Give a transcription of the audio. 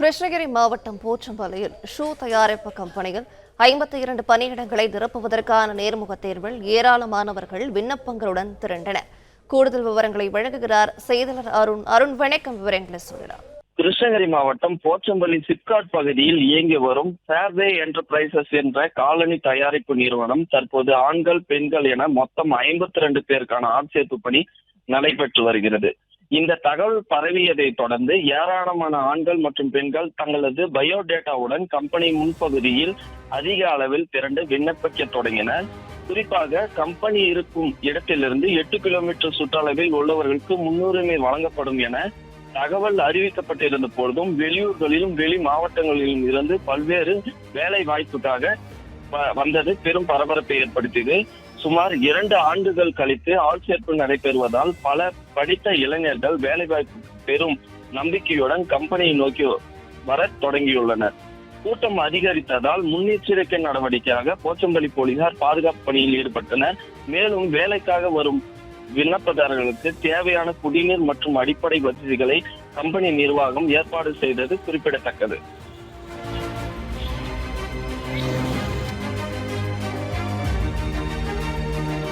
கிருஷ்ணகிரி மாவட்டம் போச்சம்பள்ளியில் ஷூ தயாரிப்பு கம்பெனியில் ஐம்பத்தி இரண்டு பணியிடங்களை நிரப்புவதற்கான நேர்முக தேர்வில் ஏராளமானவர்கள் விண்ணப்பங்களுடன் திரண்டனர். கூடுதல் விவரங்களை வழங்குகிறார் செய்தியாளர் அருண். அருண் வணக்கம். விவரங்களை சொல்லலாம் கிருஷ்ணகிரி மாவட்டம் போச்சம்பள்ளி சிப்காட் பகுதியில் இயங்கி வரும் ஃபேர்வே என்டர்பிரைசஸ் என்ற காலனி தயாரிப்பு நிறுவனம் தற்போது ஆண்கள் பெண்கள் என மொத்தம் ஐம்பத்தி ரெண்டு பேருக்கான ஆட்சேர்ப்பு பணி நடைபெற்று வருகிறது. இந்த தகவல் பரவியதை தொடர்ந்து ஏராளமான ஆண்கள் மற்றும் பெண்கள் தங்களது பயோடேட்டாவுடன் கம்பெனி முன்பகுதியில் அதிக அளவில் திரண்டு விண்ணப்பிக்க தொடங்கினர். குறிப்பாக கம்பெனி இருக்கும் இடத்திலிருந்து எட்டு கிலோமீட்டர் சுற்றளவில் உள்ளவர்களுக்கு முன்னுரிமை வழங்கப்படும் என தகவல் அறிவிக்கப்பட்டிருந்த பொழுதும் வெளியூர்களிலும் வெளி மாவட்டங்களிலும் இருந்து பல்வேறு வேலை வாய்ப்புக்காக வந்தது. பெரும் பரபரப்பை ஏற்படுத்தியது. சுமார் இரண்டு ஆண்டுகள் கழித்து ஆட்சேர்ப்பு நடைபெறுவதால் பல படித்த இளைஞர்கள் வேலைவாய்ப்பு பெரும் நம்பிக்கையுடன் கம்பெனியை நோக்கி வர தொடங்கியுள்ளனர். கூட்டம் அதிகரித்ததால் முன்னெச்சரிக்கை நடவடிக்கையாக போச்சம்பள்ளி போலீசார் பாதுகாப்பு பணியில் ஈடுபட்டனர். மேலும் வேலைக்காக வரும் விண்ணப்பதாரர்களுக்கு தேவையான குடிநீர் மற்றும் அடிப்படை வசதிகளை கம்பெனி நிர்வாகம் ஏற்பாடு செய்தது குறிப்பிடத்தக்கது.